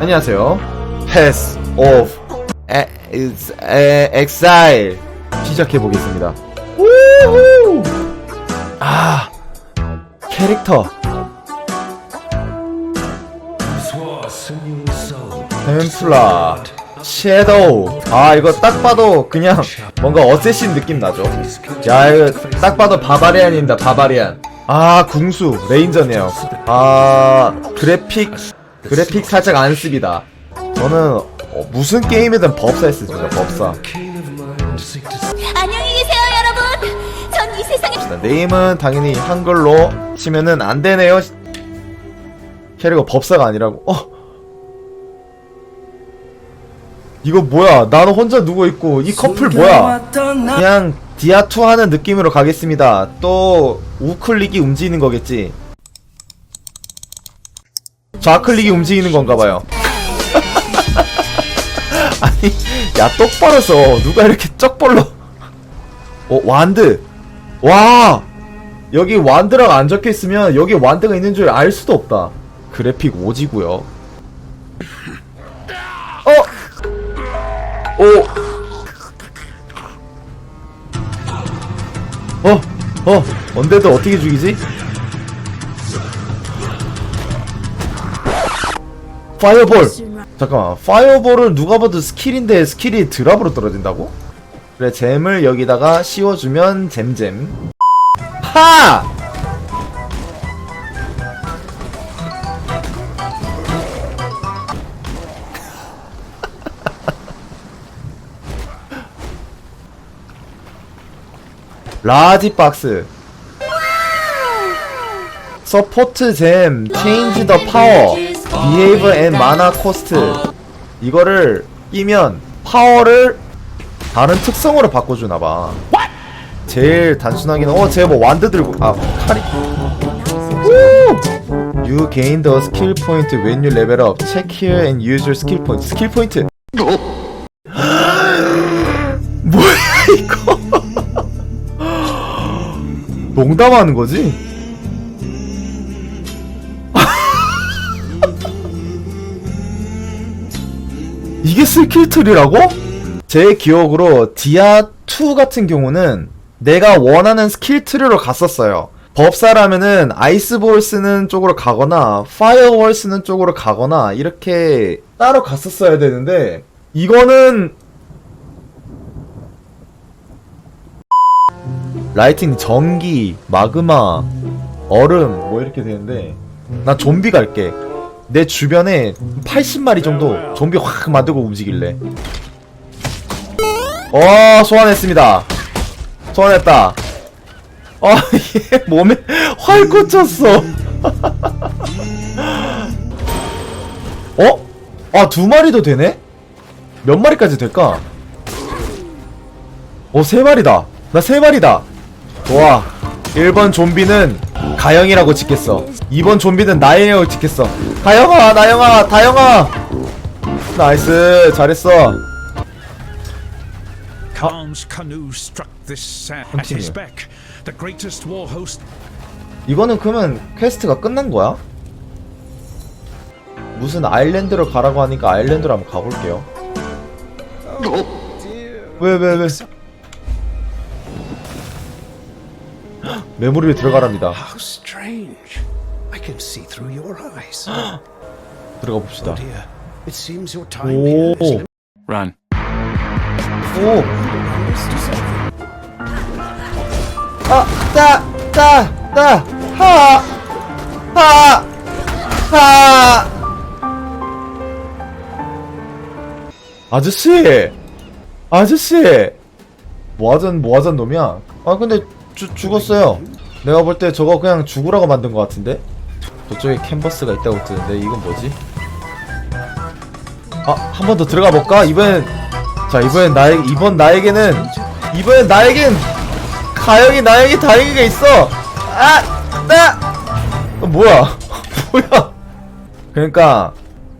안녕하세요. Pass of Ex- 에- Exile 시작해 보겠습니다. 우후! 아 캐릭터 템플라 섀도우. 아 이거 딱 봐도 그냥 뭔가 어쌔신 느낌 나죠? 야 이거 딱 봐도 바바리안입니다 바바리안. 아 궁수 레인저네요. 아 그래픽 그래픽 살짝 안 씁니다. 저는 어, 무슨 게임이든 법사 했습니다 법사. 안녕히 계세요, 여러분. 전 이 세상에 네임은 당연히 한글로 치면은 안 되네요. 캐릭터 법사가 아니라고. 어 이거 뭐야? 나는 혼자 누워있고 이 커플 뭐야? 그냥 디아2 하는 느낌으로 가겠습니다. 또 우클릭이 움직이는 거겠지. 좌클릭이 움직이는 건가봐요. 아니 야 똑바로 써. 누가 이렇게 쩍벌러? 어 완드. 와! 여기 완드라고 안 적혀있으면 여기 완드가 있는 줄 알 수도 없다. 그래픽 오지고요 오! 어! 어! 언데드 어떻게 죽이지? 파이어볼! 잠깐만 파이어볼은 누가 봐도 스킬인데 스킬이 드랍으로 떨어진다고? 그래 잼을 여기다가 씌워주면 잼잼 하! 라지 박스 서포트 잼 체인지 더 파워 비헤이브 앤 마나 코스트 이거를 끼면 파워를 다른 특성으로 바꿔주나봐 제일 단순하게는 어쟤 뭐 완드 들고 아 칼이 우! You gain the skill point when you level up. Check here and use your skill point. 스킬 농담하는 거지? 이게 스킬 트리라고? 제 기억으로 디아2 같은 경우는 내가 원하는 스킬 트리로 갔었어요. 법사라면은 아이스볼 쓰는 쪽으로 가거나 파이어월 쓰는 쪽으로 가거나 이렇게 따로 갔었어야 되는데 이거는 라이팅 전기, 마그마, 얼음 뭐 이렇게 되는데 나 좀비 갈게. 내 주변에 80마리 정도 좀비 확 만들고 움직일래. 어, 소환했습니다. 소환했다. 아, 얘 몸에 활 꽂혔어. 어? 아, 두 마리도 되네? 몇 마리까지 될까? 어, 세 마리다. 나 세 마리다. 좋아. 1번 좀비는 가영이라고 짓겠어. 2번 좀비는 나영이라고 짓겠어. 가영아, 나영아, 다영아! 나이스, 잘했어. Khan's canoe struck this sand at Continue. his back. The greatest war host 이거는 그러면 퀘스트가 끝난 거야? 무슨 아일랜드로 가라고 하니까 아일랜드로 한번 가볼게요. 왜, 왜, 왜? 헉, 메모리에 들어가랍니다. How strange. I can see through your eyes. 들어가 봅시다. Dear, it seems your time here is 오, limited. run. 오, 아, 따, 따, 따, 하, 하, 하. 아저씨, 아저씨, 뭐하던 뭐하던 놈이야? 아 근데 주, 죽었어요. 내가 볼 때 저거 그냥 죽으라고 만든 것 같은데? 저쪽에 캔버스가 있다고 뜨는데 이건 뭐지? 아, 한 번 더 들어가 볼까? 이번엔 자 이번엔 나에 이번 나에게는 이번엔 나에겐 가영이 나에게 다행이가 있어. 아, 나, 어, 뭐야, 뭐야? 그러니까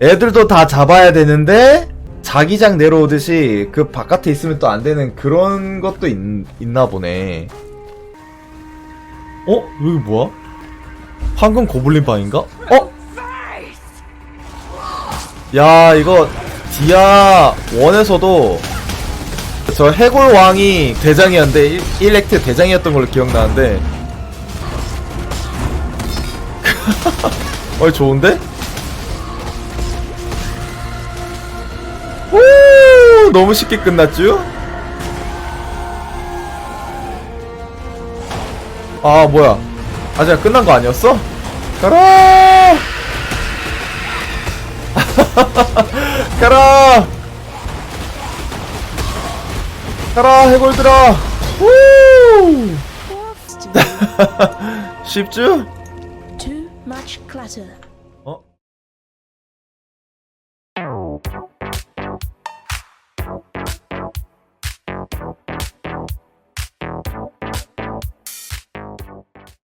애들도 다 잡아야 되는데 자기장 내려오듯이 그 바깥에 있으면 또 안 되는 그런 것도 있, 있나 보네. 어? 여기 뭐야? 황금 고블린 방인가? 어? 야, 이거 디아 1에서도 저 해골 왕이 대장이었는데 1, 액트 대장이었던 걸로 기억나는데 어 좋은데? 오 너무 쉽게 끝났죠? 아 뭐야 아직 끝난 거 아니었어? 가라 가라 가라 해골들아 우 쉽죠? Too much clutter.